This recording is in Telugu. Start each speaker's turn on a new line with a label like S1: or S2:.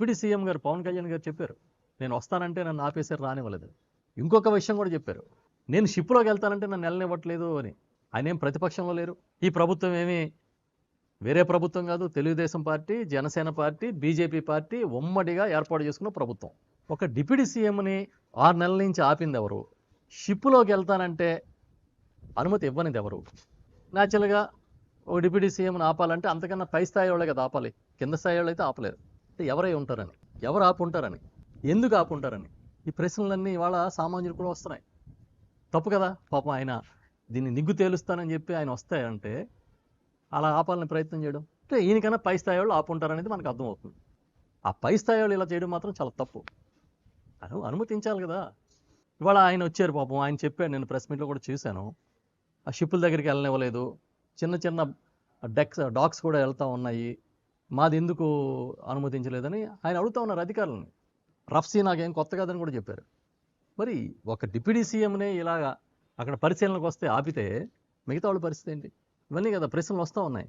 S1: డిప్యూటీ సీఎం గారు పవన్ కళ్యాణ్ గారు చెప్పారు నేను వస్తానంటే నన్ను ఆపేసారు రానివ్వలేదు. ఇంకొక విషయం కూడా చెప్పారు నేను షిప్లోకి వెళ్తానంటే నన్ను వెళ్ళనివ్వట్లేదు అని. ఆయన ఏం ప్రతిపక్షంలో లేరు. ఈ ప్రభుత్వం ఏమీ వేరే ప్రభుత్వం కాదు Telugu Desam party Janasena party BJP party ఉమ్మడిగా ఏర్పాటు చేసుకున్న ప్రభుత్వం. ఒక డిప్యూటీ సీఎంని ఆరు నెలల నుంచి ఆపింది ఎవరు? షిప్లోకి వెళ్తానంటే అనుమతి ఇవ్వనిది ఎవరు? న్యాచురల్గా ఒక డిప్యూటీ సీఎంని ఆపాలంటే అంతకన్నా పై స్థాయి వాళ్ళే కదా ఆపాలి. కింద స్థాయి వాళ్ళు అయితే ఆపలేరు. అంటే ఎవరై ఉంటారని ఎవరు ఆపుంటారని ఎందుకు ఆపుంటారని ఈ ప్రశ్నలన్నీ ఇవాళ సామాన్యులు కూడా వస్తున్నాయి. తప్పు కదా? పాపం ఆయన దీన్ని నిగ్గు తేలుస్తానని చెప్పి ఆయన వస్తాయంటే అలా ఆపాలని ప్రయత్నం చేయడం. అంటే ఈయనకన్నా పై స్థాయి వాళ్ళు ఆపుంటారనేది మనకు అర్థమవుతుంది. ఆ పై స్థాయి వాళ్ళు ఇలా చేయడం మాత్రం చాలా తప్పు. అను అనుమతించాలి కదా? ఇవాళ ఆయన వచ్చారు పాపం. ఆయన చెప్పాడు నేను ప్రెస్ మీట్లో కూడా చూశాను. ఆ షిప్పుల దగ్గరికి వెళ్ళనివ్వలేదు. చిన్న చిన్న డెక్స్ డాగ్స్ కూడా వెళ్తూ ఉన్నాయి. మాది ఎందుకు అనుమతించలేదని ఆయన అడుగుతా ఉన్నారు అధికారులని. రఫ్సీ నాకేం కొత్త కాదని కూడా చెప్పారు. మరి ఒక డిప్యూటీ సీఎంనే ఇలాగా అక్కడ పరిశీలనకు వస్తే ఆపితే మిగతా వాళ్ళ పరిస్థితి ఏంటి? ఇవన్నీ కదా ప్రశ్నలు వస్తూ ఉన్నాయి.